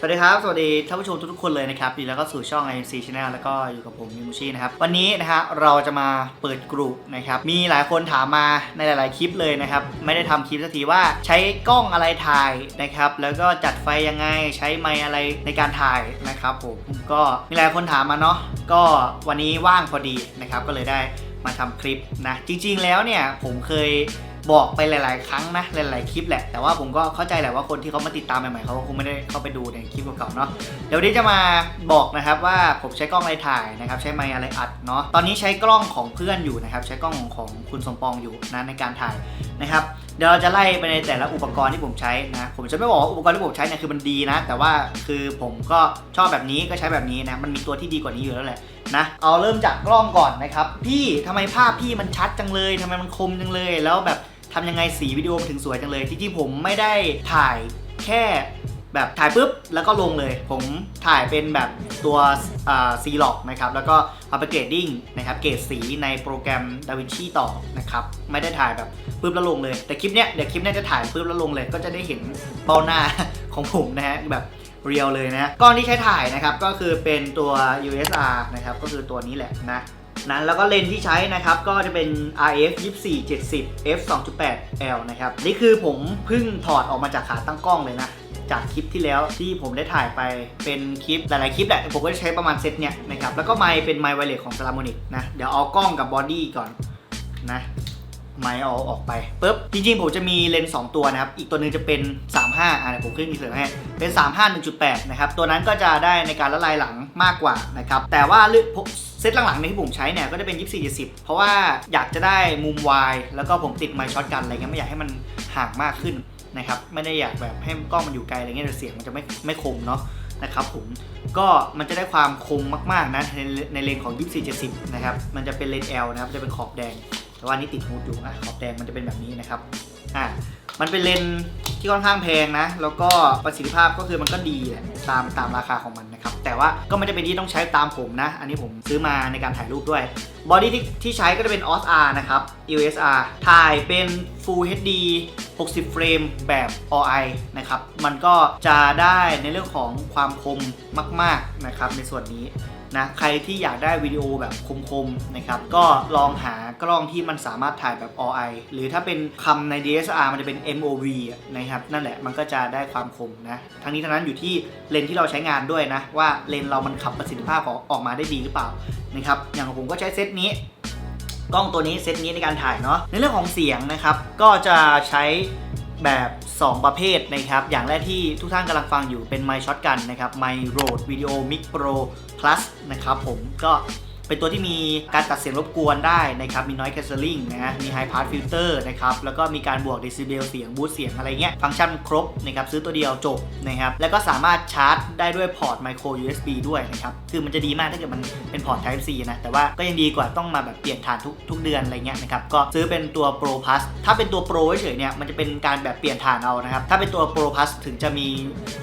สวัสดีครับ สวัสดีท่านผู้ชมทุกๆคนเลยนะครับดีแล้วก็สู่ช่อง IMC Channel แล้วก็อยู่กับผมมิมูชินะครับ วันนี้นะฮะเราจะมาเปิดกลุ่มนะครับ มีหลายคนถามมาในหลายๆคลิปเลยนะครับ ไม่ได้ทำคลิปสักทีว่าใช้กล้องอะไรถ่ายนะครับ แล้วก็จัดไฟยังไง ใช้ไมค์อะไรในการถ่ายนะครับผม ก็มีหลายคนถามมาเนาะ ก็วันนี้ว่างพอดีนะครับ ก็เลยได้มาทำคลิปนะ จริง ๆ แล้วเนี่ยผมเคย บอกไปหลาย ๆ ครั้งนะหลาย ๆ คลิปแหละ แต่ว่าผมก็เข้าใจแหละว่าคนที่เขามาติดตามใหม่ ๆเขาก็คงไม่ได้เข้าไปดูในคลิปเก่าๆเนาะ เดี๋ยวนี้จะมาบอกนะครับว่าผมใช้กล้องอะไรถ่ายนะครับใช้ไมค์อะไรอัดเนาะ ตอนนี้ใช้กล้องของเพื่อนอยู่นะครับใช้กล้องของคุณสมปองอยู่นะในการถ่ายนะครับ เดี๋ยวเราจะไล่ไปในแต่ละอุปกรณ์ที่ผมใช้นะ ผมจะไม่บอกว่าอุปกรณ์ที่ผมใช้เนี่ยคือมันดีนะ แต่ว่าคือผมก็ชอบแบบนี้ก็ใช้แบบนี้นะ มันมีตัวที่ดีกว่านี้อยู่แล้วแหละนะเอาเริ่มจากกล้องก่อนนะครับ พี่ทำไมภาพพี่มันชัดจังเลยทำไมมันคมจังเลยแล้วแบบ ทำยังไงสีวิดีโอถึงสวยจังเลยจริงๆผมไม่ได้ถ่ายแค่แบบถ่ายปุ๊บแล้วก็ลงเลย ผมถ่ายเป็นแบบตัวซีล็อกนะครับแล้วก็เอาไปเกรดดิ้งนะครับเกรดสีในโปรแกรม DaVinci ต่อนะครับไม่ได้ถ่ายแบบปุ๊บแล้วลงเลย แต่คลิปเนี้ยเดี๋ยวคลิปเนี้ยจะถ่ายปุ๊บแล้วลงเลย ก็จะได้เห็นเบ้าหน้าของผมนะฮะแบบเรียวเลยนะกล้องที่ใช้ถ่ายนะครับก็คือเป็นตัว USR นะครับก็คือตัวนี้แหละนะ นะแล้วก็เลนที่ใช้นะครับก็จะเป็น RF 2470 f 2.8 L นะครับ นี่คือผมเพิ่งถอดออกมาจากขาตั้งกล้องเลยนะ จากคลิปที่แล้วที่ผมได้ถ่ายไปเป็นคลิปหลายๆคลิปแหละ ผมก็จะใช้ประมาณเซตเนี่ยนะครับ แล้วก็ไมค์เป็นไมค์ไวเลสของ s a l a m o n i c นะ เดี๋ยวเอากล้องกับบอดี้ก่อนนะ ไม้เอาออกไปปุ๊บจริงๆ ผมจะมีเลนส์2ตัวนะครับ อีกตัวหนึงจะเป็น 35 อ่าผมขึ้นอีเสิร์ให้เป็น 35 1.8 นะครับ ตัวนั้นก็จะได้ในการละลายหลังมากกว่านะครับ แต่ว่าเลือกเซตหลังๆในที่ผมใช้เนี่ยก็จะเป็น 24 70 เพราะว่าอยากจะได้มุมวายแล้วก็ผมติดไมค์ช็อตกันอะไรเงี้ยไม่อยากให้มันห่างมากขึ้นนะครับไม่ได้อยากแบบให้กล้องมันอยู่ไกลอะไรเงี้ยเดี๋ยวเสียงมันจะไม่ไม่คมเนาะนะครับผมก็มันจะได้ความคมมากๆนะในในเลนส์ของ 24 70 นะครับ มันจะเป็นเลนส์ L นะครับ จะเป็นขอบแดง แต่ว่านี่ติดฮูดอยู่อะขอบแดงมันจะเป็นแบบนี้นะครับอะมันเป็นเลนส์ที่ค่อนข้างแพงนะ แล้วก็ประสิทธิภาพก็คือมันก็ดีแหละตามตามราคาของมันนะครับ แต่ว่าก็ไม่ได้เป็นที่ต้องใช้ตามผมนะ อันนี้ผมซื้อมาในการถ่ายรูปด้วย บอดี้ที่ที่ใช้ก็จะเป็น OSR นะครับ EOSR ถ่ายเป็น Full HD 60 เฟรมแบบ OI นะครับ มันก็จะได้ในเรื่องของความคมมาก ๆ นะครับในส่วนนี้ นะใครที่อยากได้วิดีโอแบบคมๆนะครับก็ลองหากล้องที่มันสามารถถ่ายแบบ OI หรือถ้าเป็นคำใน DSLR มันจะเป็น MOV อะนะครับนั่นแหละมันก็จะได้ความคมนะทั้งนี้ทั้งนั้นอยู่ที่เลนส์ที่เราใช้งานด้วยนะว่าเลนส์เรามันขับประสิทธิภาพของออกมาได้ดีหรือเปล่านะครับอย่างของผมก็ใช้เซตนี้กล้องตัวนี้เซตนี้ในการถ่ายเนาะในเรื่องของเสียงนะครับก็จะใช้แบบ 2 ประเภทนะครับ อย่างแรกที่ทุกท่านกำลังฟังอยู่เป็นไมค์ช็อตกันนะครับไมค์โรดวิดีโอมิกโปร plus นะครับผมก็ เป็นตัวที่มีการตัดเสียงรบกวนได้นะครับ มี noise cancelling นะฮะ มี high pass filter นะครับ แล้วก็มีการบวก decibel เสียงบูสต์เสียงอะไรเงี้ย ฟังก์ชันครบนะครับ ซื้อตัวเดียวจบนะครับ แล้วก็สามารถชาร์จได้ด้วยพอร์ต micro USB ด้วยนะครับ คือมันจะดีมากถ้าเกิดมันเป็นพอร์ต Type C นะ แต่ว่าก็ยังดีกว่าต้องมาแบบเปลี่ยนฐานทุกทุกเดือนอะไรเงี้ยนะครับ ก็ซื้อเป็นตัว Pro Plus ถ้าเป็นตัว Pro เฉยๆเนี่ย มันจะเป็นการแบบเปลี่ยนฐานเอานะครับ ถ้าเป็นตัว Pro Plus ถึงจะมี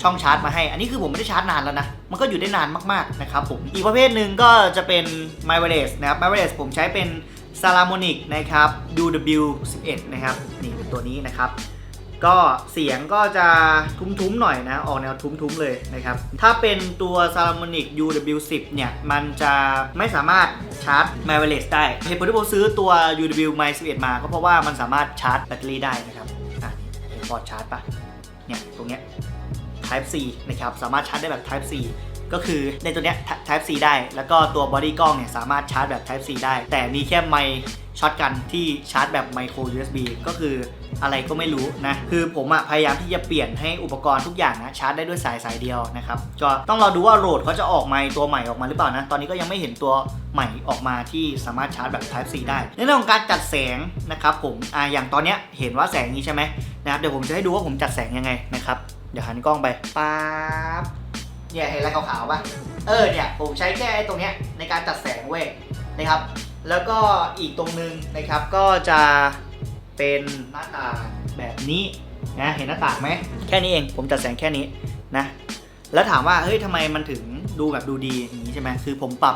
ช่องชาร์จมาให้ อันนี้คือผมไม่ได้ชาร์จนานแล้วนะ มันก็อยู่ได้นานมากๆนะครับผม อีกประเภทหนึ่งก็จะเป็น My Wireless นะครับ My Wireless ผมใช้เป็น s a l a m o n i c นะครับ UW11 นะครับนี่เป็นตัวนี้นะครับ ก็เสียงก็จะทุ้มๆหน่อยนะ ออกแนวทุ้มๆเลยนะครับ ถ้าเป็นตัว s a l a m o n i c UW10 เนี่ย มันจะไม่สามารถชาร์จ m y Wireless ได้เหตุผลที่ผมซื้อตัว UW My 11มาก็เพราะว่ามันสามารถชาร์จแบตเตอรี่ได้นะครับอะเห็นพอร์ตชาร์จปะเนี่ยตรงเนี้ย Type C นะครับ สามารถชาร์จได้แบบ Type C ก็คือในตัวเนี้ย Type C ได้ แล้วก็ตัวบอดี้กล้องเนี่ยสามารถชาร์จแบบ Type C ได้ แต่มีแค่ไมค์ช็อตกันที่ชาร์จแบบ Micro USB ก็คืออะไรก็ไม่รู้นะ คือผมอะพยายามที่จะเปลี่ยนให้อุปกรณ์ทุกอย่างนะชาร์จได้ด้วยสายสายเดียวนะครับ ก็ต้องรอดูว่าโรดเขาจะออกไมตัวใหม่ออกมาหรือเปล่านะ ตอนนี้ก็ยังไม่เห็นตัวใหม่ออกมาที่สามารถชาร์จแบบ Type C ได้ ในเรื่องของการจัดแสงนะครับผมอ่าอย่างตอนเนี้ยเห็นว่าแสงนี้ใช่ไหมนะครับ เดี๋ยวผมจะให้ดูว่าผมจัดแสงยังไงนะครับ เดี๋ยวหันกล้องไปปั๊บ เนี่ยเห็นอะไรขาวๆป่ะ เออเนี่ยผมใช้แค่ไอ้ตรงเนี้ยในการจัดแสงเว้ยนะครับ แล้วก็อีกตรงนึงนะครับก็จะเป็นหน้าต่างแบบนี้นะเห็นหน้าต่างไหมแค่นี้เองผมจัดแสงแค่นี้นะแล้วถามว่าเฮ้ยทำไมมันถึงดูแบบดูดีอย่างนี้ใช่ไหมคือผมปรับ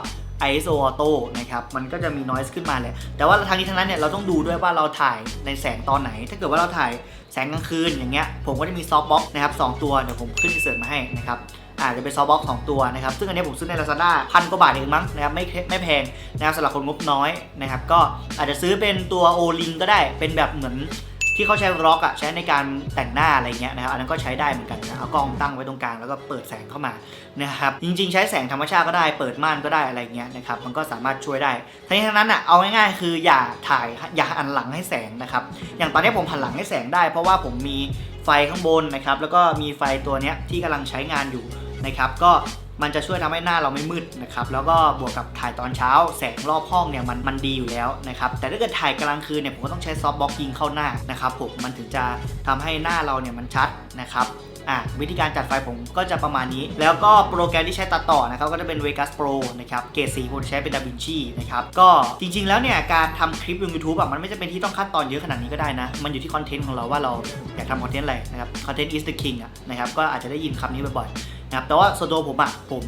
ISO Auto นะครับ มันก็จะมี noise ขึ้นมาเลย แต่ว่าทางนี้ทั้งนั้นเนี่ย เราต้องดูด้วยว่าเราถ่ายในแสงตอนไหน ถ้าเกิดว่าเราถ่ายแสงกลางคืนอย่างเงี้ย ผมก็จะมี soft box นะครับสองตัว เดี๋ยวผมขึ้นเสิร์ตมาให้นะครับ อาจจะเป็นซอฟต์บ็อกสองตัวนะครับ ซึ่งอันนี้ผมซื้อใน Lazada พันกว่าบาทเองมั้งนะครับไม่ไม่แพงนะครับสำหรับคนงบน้อยนะครับก็อาจจะซื้อเป็นตัวโอลิงก็ได้เป็นแบบเหมือนที่เขาใช้ร็อกอะใช้ในการแต่งหน้าอะไรเงี้ยนะครับอันนั้นก็ใช้ได้เหมือนกันนะเอากล้องตั้งไว้ตรงกลางแล้วก็เปิดแสงเข้ามานะครับจริง ๆ ใช้แสงธรรมชาติก็ได้เปิดม่านก็ได้อะไรเงี้ยนะครับมันก็สามารถช่วยได้ทั้งนี้ทั้งนั้นอะเอาง่ายๆคืออย่าถ่ายอย่าหันหลังให้แสงนะครับอย่างตอนนี้ผมหันหลังให้แสงได้ เพราะว่าผมมีไฟข้างบนนะครับแล้วก็มีไฟตัวเนี้ยที่กำลังใช้งานอยู่ นะครับก็มันจะช่วยทำให้หน้าเราไม่มืดนะครับแล้วก็บวกกับถ่ายตอนเช้า แสงรอบห้องเนี่ยมันมันดีอยู่แล้วนะครับแต่ถ้าเกิดถ่ายกลางคืนเนี่ยผมก็ต้องใช้ซอฟต์บล็อกยิงเข้าหน้านะครับผมมันถึงจะทำให้หน้าเราเนี่ยมันชัดนะครับอะวิธีการจัดไฟผมก็จะประมาณนี้ แล้วก็โปรแกรมที่ใช้ตัดต่อนะครับก็จะเป็น Vegas Pro นะครับ เกรดสีผมใช้เป็น DaVinci นะครับ ก็จริงๆแล้วเนี่ย การทำคลิปลง YouTube อะมันไม่จำเป็นที่ต้องขั้นตอนเยอะขนาดนี้ก็ได้นะ มันอยู่ที่คอนเทนต์ของเราว่าเราอยากทำคอนเทนต์อะไรนะครับ content is the king อะนะครับ ก็อาจจะได้ยินคำนี้บ่อยๆ นะครับแต่ว่าส่วนตัวผมอะผม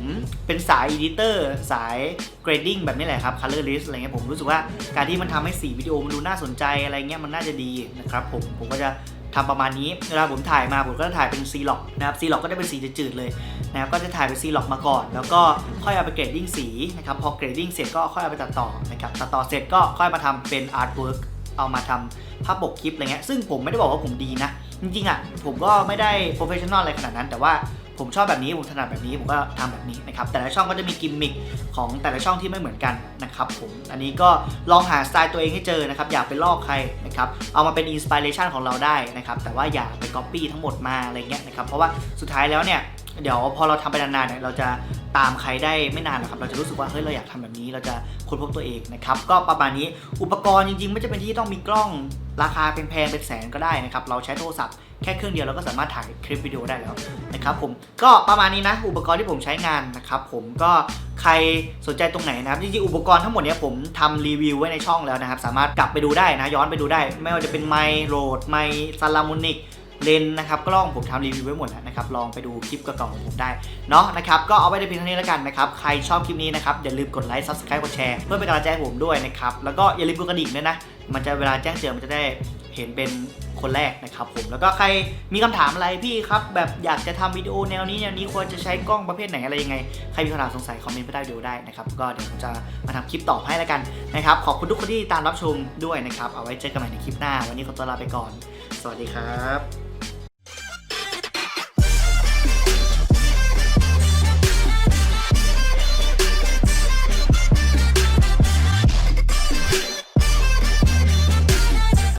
เป็นสายอีดิเตอร์สายเกรดดิ้งแบบนี้แหละครับ color list อะไรเงี้ยผมรู้สึกว่าการที่มันทำให้สีวิดีโอมันดูน่าสนใจอะไรเงี้ยมันน่าจะดีนะครับผมผมก็จะทำประมาณนี้เวลาผมถ่ายมาผมก็จะถ่ายเป็นซีล็อกนะครับซีล็อกก็ได้เป็นสีจืดๆเลยนะครับก็จะถ่ายเป็นซีล็อกมาก่อน แล้วก็ค่อยเอาไปเกรดดิ้งสีนะครับพอเกรดดิ้งเสร็จก็ค่อยเอาไปตัดต่อนะครับตัดต่อเสร็จก็ค่อยมาทำเป็นอาร์ตเวิร์กเอามาทำภาพปกคลิปอะไรเงี้ยซึ่งผมไม่ได้บอกว่าผมดีนะ จริงๆอะผมก็ไม่ได้โปรเฟชชั่นอลอะไรขนาดนั้น แต่ว่า ผมชอบแบบนี้ผมถนัดแบบนี้ผมก็ทำแบบนี้นะครับแต่ละช่องก็จะมีกิมมิคของแต่ละช่องที่ไม่เหมือนกันนะครับผมอันนี้ก็ลองหาสไตล์ตัวเองให้เจอนะครับอย่าไปลอกใครนะครับเอามาเป็นอินสปิเรชันของเราได้นะครับแต่ว่าอย่าไปก๊อปปี้ทั้งหมดมาอะไรเงี้ยนะครับเพราะว่าสุดท้ายแล้วเนี่ย เดี๋ยวพอเราทำไปนานๆเนี่ยเราจะตามใครได้ไม่นานหรอกครับ เราจะรู้สึกว่าเฮ้ยเราอยากทำแบบนี้ เราจะค้นพบตัวเองนะครับ ก็ประมาณนี้อุปกรณ์จริงๆ ไม่จำเป็นที่ต้องมีกล้องราคาแพงๆเป็นแสนก็ได้นะครับ เราใช้โทรศัพท์แค่เครื่องเดียวเราก็สามารถถ่ายคลิปวิดีโอได้แล้วนะครับผมก็ประมาณนี้นะ อุปกรณ์ที่ผมใช้งานนะครับผมก็ใครสนใจตรงไหนนะครับจริงๆอุปกรณ์ทั้งหมดเนี้ยผมทำรีวิวไว้ในช่องแล้วนะครับ สามารถกลับไปดูได้นะย้อนไปดูได้ ไม่ว่าจะเป็นไมค์โรดไมซาลามูนิก เลนนะครับกล้องผมทำรีวิวไว้หมดแล้วนะครับลองไปดูคลิปเก่าๆของผมได้เนาะนะครับก็เอาไว้ในเพียงเท่านี้แล้วกันนะครับใครชอบคลิปนี้นะครับอย่าลืมกดไลค์ subscribe กดแชร์เพื่อเป็นกำลังใจให้ผมด้วยนะครับแล้วก็อย่าลืมกดกระดิ่งด้วยนะมันจะเวลาแจ้งเตือนมันจะได้เห็นเป็นคนแรกนะครับผมแล้วก็ใครมีคำถามอะไรพี่ครับแบบอยากจะทำวิดีโอแนวนี้แนวนี้ควรจะใช้กล้องประเภทไหนอะไรยังไงใครมีคำถามสงสัยคอมเมนต์ไปได้ดูได้นะครับก็เดี๋ยวผมจะมาทำคลิปตอบให้แล้วกันนะครับขอบคุณทุกคนที่ตามรับชมด้วยนะครับเอาไว้เจอกันใหม่ในคลิปหน้า วันนี้ขอตัวลาไปก่อน สวัสดีครับ